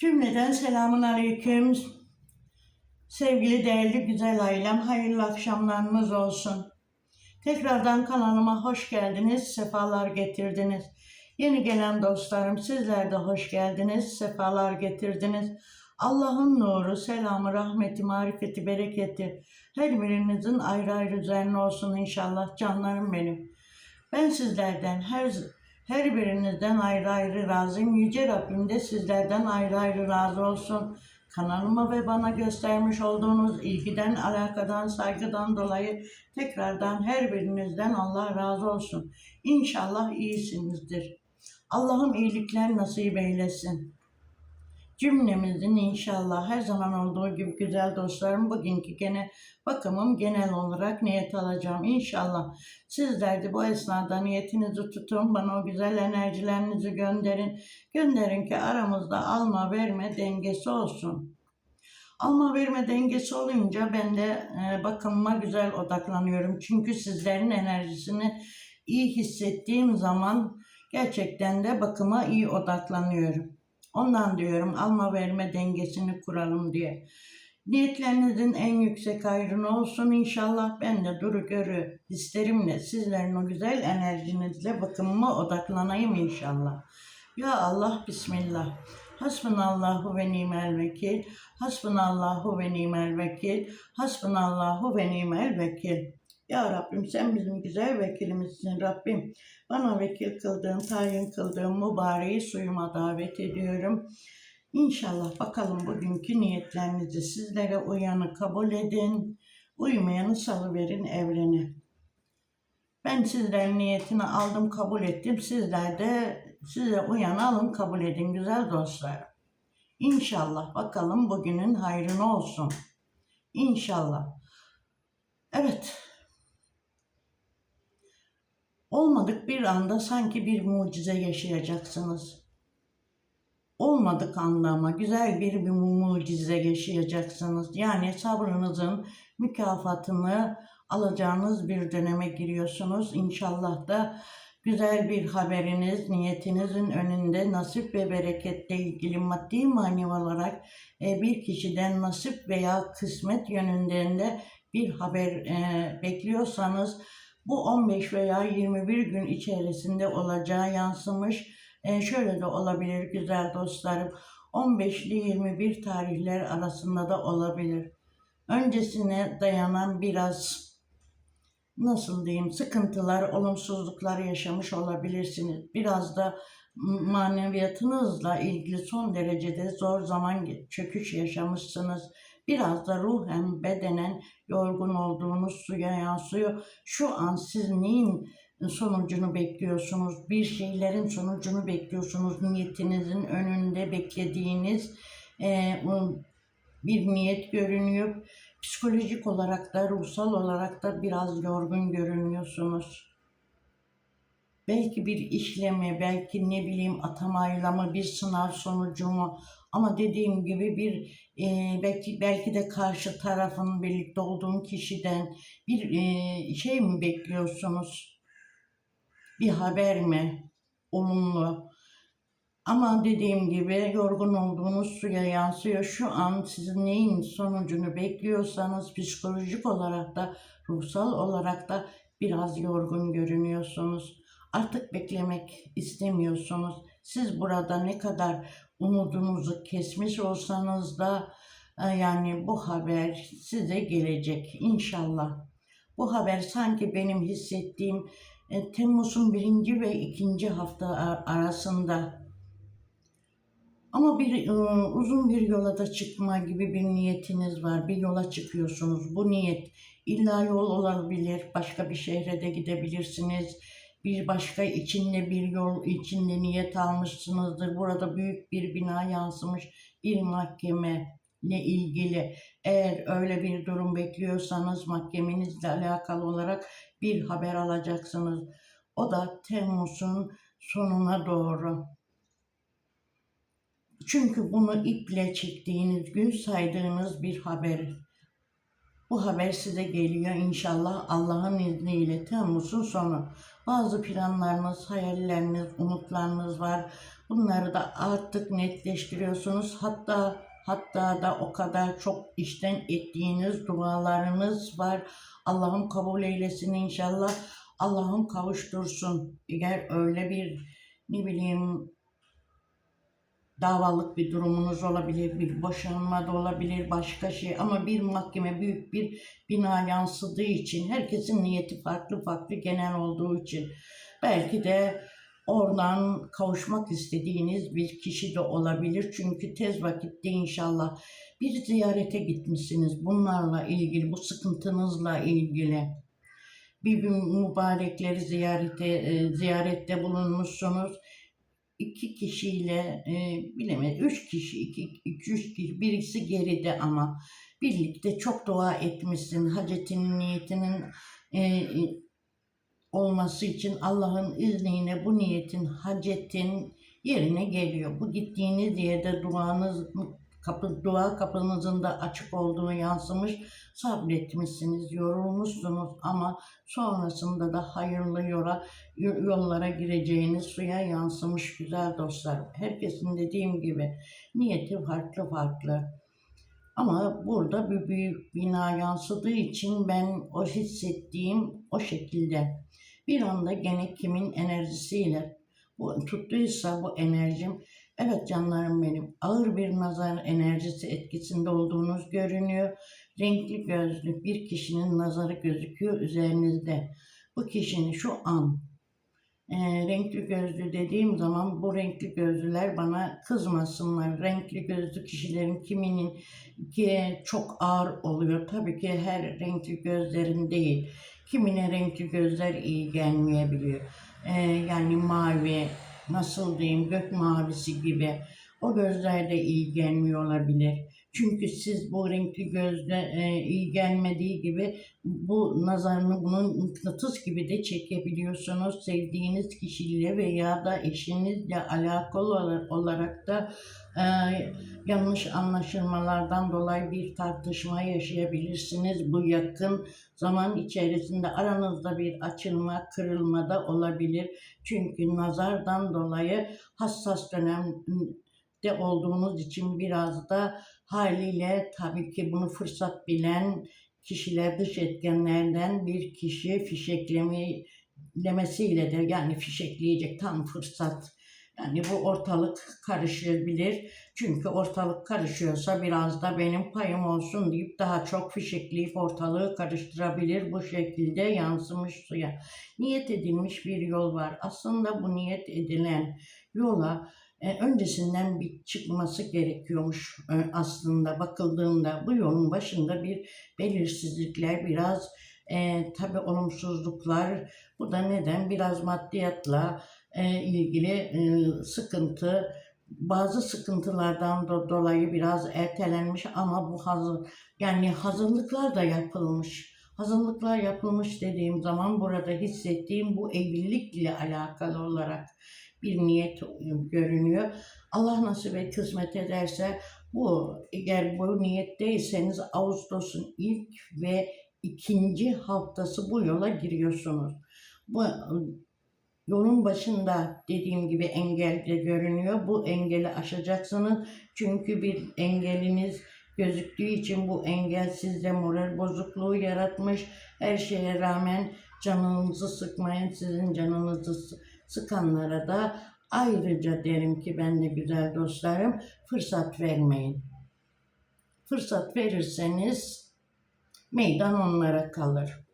Cümleden selamun aleyküm. Sevgili değerli güzel ailem, hayırlı akşamlarınız olsun. Tekrardan kanalıma hoş geldiniz, sefalar getirdiniz. Yeni gelen dostlarım sizler de hoş geldiniz, sefalar getirdiniz. Allah'ın nuru, selamı, rahmeti, marifeti, bereketi her birinizin ayrı ayrı üzerine olsun inşallah canlarım benim. Ben sizlerden her her birinizden ayrı ayrı razıyım. Yüce Rabbim de sizlerden ayrı ayrı razı olsun. Kanalıma ve bana göstermiş olduğunuz ilgiden, alakadan, saygıdan dolayı tekrardan her birinizden Allah razı olsun. İnşallah iyisinizdir. Allah'ım iyilikler nasip eylesin. Cümlemizin inşallah her zaman olduğu gibi güzel dostlarım bugünkü gene bakımım genel olarak niyet alacağım. İnşallah sizler de bu esnada niyetinizi tutun. Bana o güzel enerjilerinizi gönderin. Gönderin ki aramızda alma verme dengesi olsun. Alma verme dengesi olunca ben de e, bakımıma güzel odaklanıyorum. Çünkü sizlerin enerjisini iyi hissettiğim zaman gerçekten de bakıma iyi odaklanıyorum. Ondan diyorum alma verme dengesini kuralım diye. Niyetlerinizin en yüksek hayrını olsun inşallah. Ben de duru görü hislerimle sizlerin o güzel enerjinizle bakımıma odaklanayım inşallah. Ya Allah Bismillah. Hasbunallahu ve nimel vekil. Hasbunallahu ve nimel vekil. Hasbunallahu ve nimel vekil. Ya Rabbim sen bizim güzel vekilimizsin Rabbim. Bana vekil kıldığın, tayin kıldığın mübareği suyuma davet ediyorum. İnşallah bakalım bugünkü niyetlerinizi sizlere uyanı kabul edin. Uymayanı salıverin evrene. Ben sizlerin niyetini aldım kabul ettim. Sizler de size uyanı alın kabul edin güzel dostlar. İnşallah bakalım bugünün hayrını olsun. İnşallah. Evet. Olmadık bir anda sanki bir mucize yaşayacaksınız. Olmadık anda ama güzel bir, bir mucize yaşayacaksınız. Yani sabrınızın mükafatını alacağınız bir döneme giriyorsunuz. İnşallah da güzel bir haberiniz, niyetinizin önünde nasip ve bereketle ilgili maddi manevi olarak e, bir kişiden nasip veya kısmet yönünden de bir haber e, bekliyorsanız bu 15 veya 21 gün içerisinde olacağı yansımış. E, şöyle de olabilir güzel dostlarım. 15 ile 21 tarihler arasında da olabilir. Öncesine dayanan biraz nasıl diyeyim sıkıntılar, olumsuzluklar yaşamış olabilirsiniz. Biraz da maneviyatınızla ilgili son derecede zor zaman çöküş yaşamışsınız. Biraz da ruhen, bedenen yorgun olduğunuz suya yansıyor. Şu an siz neyin sonucunu bekliyorsunuz? Bir şeylerin sonucunu bekliyorsunuz. Niyetinizin önünde beklediğiniz e, bir niyet görünüyor. Psikolojik olarak da, ruhsal olarak da biraz yorgun görünüyorsunuz. Belki bir işlemi, belki ne bileyim atamayla mı, bir sınav sonucu mu? Ama dediğim gibi bir e, belki belki de karşı tarafın birlikte olduğun kişiden bir e, şey mi bekliyorsunuz? Bir haber mi? Olumlu. Ama dediğim gibi yorgun olduğunuz suya yansıyor. Şu an sizin neyin sonucunu bekliyorsanız psikolojik olarak da ruhsal olarak da biraz yorgun görünüyorsunuz. Artık beklemek istemiyorsunuz. Siz burada ne kadar umudunuzu kesmiş olsanız da e, yani bu haber size gelecek inşallah. Bu haber sanki benim hissettiğim e, Temmuz'un birinci ve ikinci hafta arasında ama bir ıı, uzun bir yola da çıkma gibi bir niyetiniz var. Bir yola çıkıyorsunuz. Bu niyet illa yol olabilir. Başka bir şehre de gidebilirsiniz. Bir başka içinde bir yol içinde niyet almışsınızdır. Burada büyük bir bina yansımış bir mahkeme ile ilgili eğer öyle bir durum bekliyorsanız mahkemenizle alakalı olarak bir haber alacaksınız. O da Temmuz'un sonuna doğru. Çünkü bunu iple çektiğiniz gün saydığınız bir haber. Bu haber size geliyor inşallah Allah'ın izniyle Temmuz'un sonu. Bazı planlarınız, hayalleriniz, umutlarınız var. Bunları da artık netleştiriyorsunuz. Hatta hatta da o kadar çok işten ettiğiniz dualarınız var. Allah'ım kabul eylesin inşallah. Allah'ım kavuştursun. Eğer öyle bir ne bileyim davalık bir durumunuz olabilir, bir boşanma da olabilir, başka şey ama bir mahkeme büyük bir bina yansıdığı için herkesin niyeti farklı farklı genel olduğu için belki de oradan kavuşmak istediğiniz bir kişi de olabilir. Çünkü tez vakitte inşallah bir ziyarete gitmişsiniz bunlarla ilgili, bu sıkıntınızla ilgili. Bir mübarekleri ziyarete, e, ziyarette bulunmuşsunuz iki kişiyle e, bilemedim üç kişi iki, iki üç kişi birisi geride ama birlikte çok dua etmişsin hacetinin niyetinin e, e, olması için Allah'ın izniyle bu niyetin hacetin yerine geliyor. Bu gittiğiniz yerde duanız kapı, dua kapınızın da açık olduğu yansımış. Sabretmişsiniz, yorulmuşsunuz ama sonrasında da hayırlı yola, yollara gireceğiniz suya yansımış güzel dostlar. Herkesin dediğim gibi niyeti farklı farklı. Ama burada bir büyük bina yansıdığı için ben o hissettiğim o şekilde. Bir anda gene kimin enerjisiyle bu tuttuysa bu enerjim Evet canlarım benim. Ağır bir nazar enerjisi etkisinde olduğunuz görünüyor. Renkli gözlü bir kişinin nazarı gözüküyor üzerinizde. Bu kişinin şu an e, renkli gözlü dediğim zaman bu renkli gözlüler bana kızmasınlar. Renkli gözlü kişilerin kiminin ki çok ağır oluyor. Tabii ki her renkli gözlerin değil. Kimine renkli gözler iyi gelmeyebiliyor. E, yani mavi, nasıl diyeyim gök mavisi gibi o gözlerde iyi gelmiyor olabilir. Çünkü siz bu renkli gözle e, iyi gelmediği gibi bu nazarını bunun mıknatıs gibi de çekebiliyorsunuz. Sevdiğiniz kişiyle veya da eşinizle alakalı olarak da e, yanlış anlaşılmalardan dolayı bir tartışma yaşayabilirsiniz. Bu yakın zaman içerisinde aranızda bir açılma, kırılma da olabilir. Çünkü nazardan dolayı hassas dönemde olduğunuz için biraz da haliyle tabii ki bunu fırsat bilen kişiler dış etkenlerden bir kişi fişeklemesiyle de yani fişekleyecek tam fırsat yani bu ortalık karışabilir. Çünkü ortalık karışıyorsa biraz da benim payım olsun deyip daha çok fişekleyip ortalığı karıştırabilir. Bu şekilde yansımış suya. Niyet edilmiş bir yol var. Aslında bu niyet edilen yola e, öncesinden bir çıkması gerekiyormuş e, aslında bakıldığında. Bu yolun başında bir belirsizlikler, biraz e, tabi olumsuzluklar. Bu da neden? Biraz maddiyatla, e, ilgili e, sıkıntı, bazı sıkıntılardan do dolayı biraz ertelenmiş ama bu hazır yani hazırlıklar da yapılmış. Hazırlıklar yapılmış dediğim zaman burada hissettiğim bu evlilikle alakalı olarak bir niyet görünüyor. Allah nasip ve kısmet ederse bu eğer bu niyetteyseniz Ağustos'un ilk ve ikinci haftası bu yola giriyorsunuz. Bu Yolun başında dediğim gibi engel de görünüyor. Bu engeli aşacaksınız. Çünkü bir engeliniz gözüktüğü için bu engel sizde moral bozukluğu yaratmış. Her şeye rağmen canınızı sıkmayın. Sizin canınızı sıkanlara da ayrıca derim ki ben de güzel dostlarım fırsat vermeyin. Fırsat verirseniz meydan onlara kalır.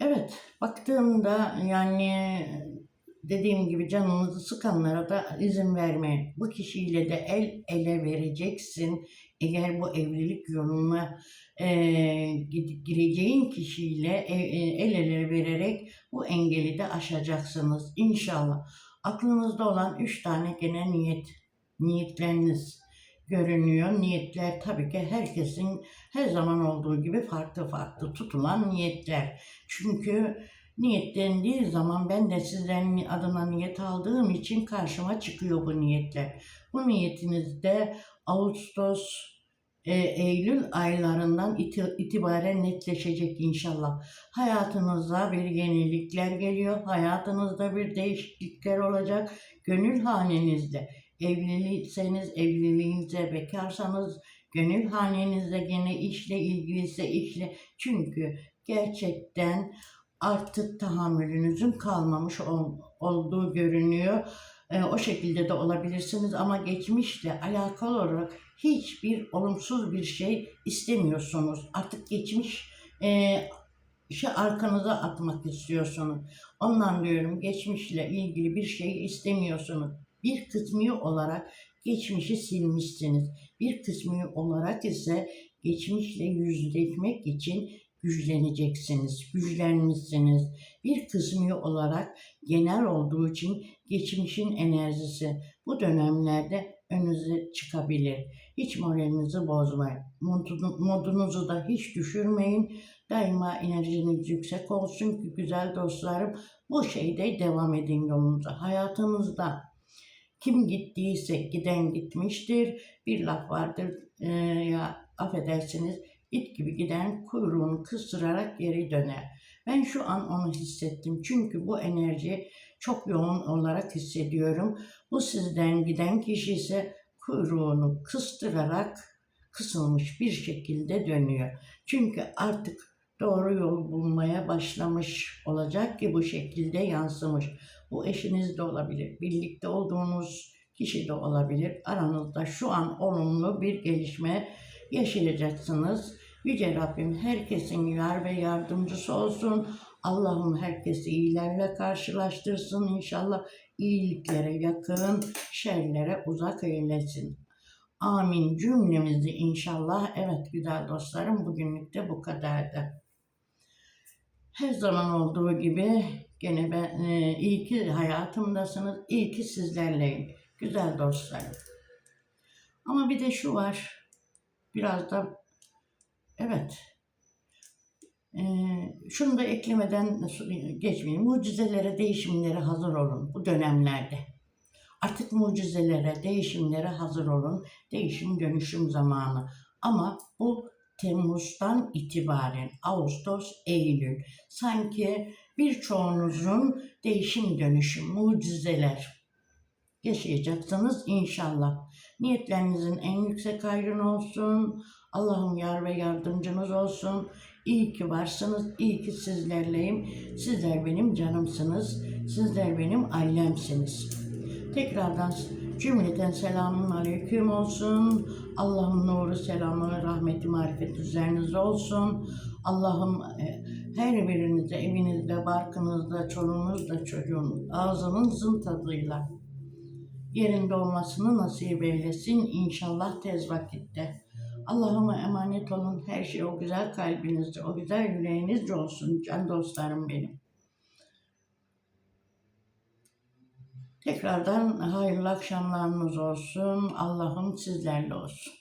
Evet, baktığımda yani dediğim gibi canınızı sıkanlara da izin vermeyin. Bu kişiyle de el ele vereceksin. Eğer bu evlilik yoluna e, gireceğin kişiyle e, e, el ele vererek bu engeli de aşacaksınız inşallah. Aklınızda olan üç tane gene niyet, niyetleriniz görünüyor. Niyetler tabii ki herkesin her zaman olduğu gibi farklı farklı tutulan niyetler. Çünkü niyetlendiği zaman ben de sizlerin adına niyet aldığım için karşıma çıkıyor bu niyetler. Bu niyetinizde Ağustos e, Eylül aylarından iti- itibaren netleşecek inşallah. Hayatınıza bir yenilikler geliyor. Hayatınızda bir değişiklikler olacak. Gönül hanenizde evliliyseniz evliliğinize, bekarsanız gönül hanenizde gene işle ilgiliyse işle. Çünkü gerçekten artık tahammülünüzün kalmamış ol- olduğu görünüyor. E, o şekilde de olabilirsiniz ama geçmişle alakalı olarak hiçbir olumsuz bir şey istemiyorsunuz. Artık geçmiş e, işi arkanıza atmak istiyorsunuz. Ondan diyorum geçmişle ilgili bir şey istemiyorsunuz. Bir kısmı olarak geçmişi silmişsiniz. Bir kısmı olarak ise geçmişle yüzleşmek için güçleneceksiniz, güçlenmişsiniz. Bir kısmı olarak genel olduğu için geçmişin enerjisi bu dönemlerde önünüze çıkabilir. Hiç moralinizi bozmayın. Modunu- Modunuzu da hiç düşürmeyin. Daima enerjiniz yüksek olsun ki güzel dostlarım bu şeyde devam edin yolunuza. Hayatınızda kim gittiyse giden gitmiştir. Bir laf vardır eee, ya affedersiniz it gibi giden kuyruğunu kıstırarak geri döner. Ben şu an onu hissettim. Çünkü bu enerji çok yoğun olarak hissediyorum. Bu sizden giden kişi ise kuyruğunu kıstırarak kısılmış bir şekilde dönüyor. Çünkü artık doğru yol bulmaya başlamış olacak ki bu şekilde yansımış. Bu eşiniz de olabilir, birlikte olduğunuz kişi de olabilir. Aranızda şu an olumlu bir gelişme yaşayacaksınız. Yüce Rabbim herkesin yar ve yardımcısı olsun. Allah'ım herkesi iyilerle karşılaştırsın inşallah. iyiliklere yakın, şerlere uzak eylesin. Amin cümlemizi inşallah. Evet güzel dostlarım bugünlük de bu kadardı. Her zaman olduğu gibi gene ben e, iyi ki hayatımdasınız. iyi ki sizlerleyim. Güzel dostlarım. Ama bir de şu var. Biraz da evet e, şunu da eklemeden geçmeyeyim. Mucizelere, değişimlere hazır olun bu dönemlerde. Artık mucizelere, değişimlere hazır olun. Değişim dönüşüm zamanı. Ama bu Temmuz'dan itibaren Ağustos, Eylül sanki birçoğunuzun değişim dönüşüm, mucizeler yaşayacaksınız inşallah. Niyetlerinizin en yüksek hayrın olsun. Allah'ım yar ve yardımcınız olsun. İyi ki varsınız, iyi ki sizlerleyim. Sizler benim canımsınız, sizler benim ailemsiniz. Tekrardan cümleten selamun aleyküm olsun. Allah'ın nuru, selamı, rahmeti, marifet üzerinize olsun. Allah'ım e, her birinize, evinizde, barkınızda, çoluğunuzda, çocuğunuz, ağzınızın tadıyla yerinde olmasını nasip eylesin inşallah tez vakitte. Allah'ıma emanet olun. Her şey o güzel kalbinizde, o güzel yüreğinizde olsun can dostlarım benim. Tekrardan hayırlı akşamlarınız olsun. Allah'ım sizlerle olsun.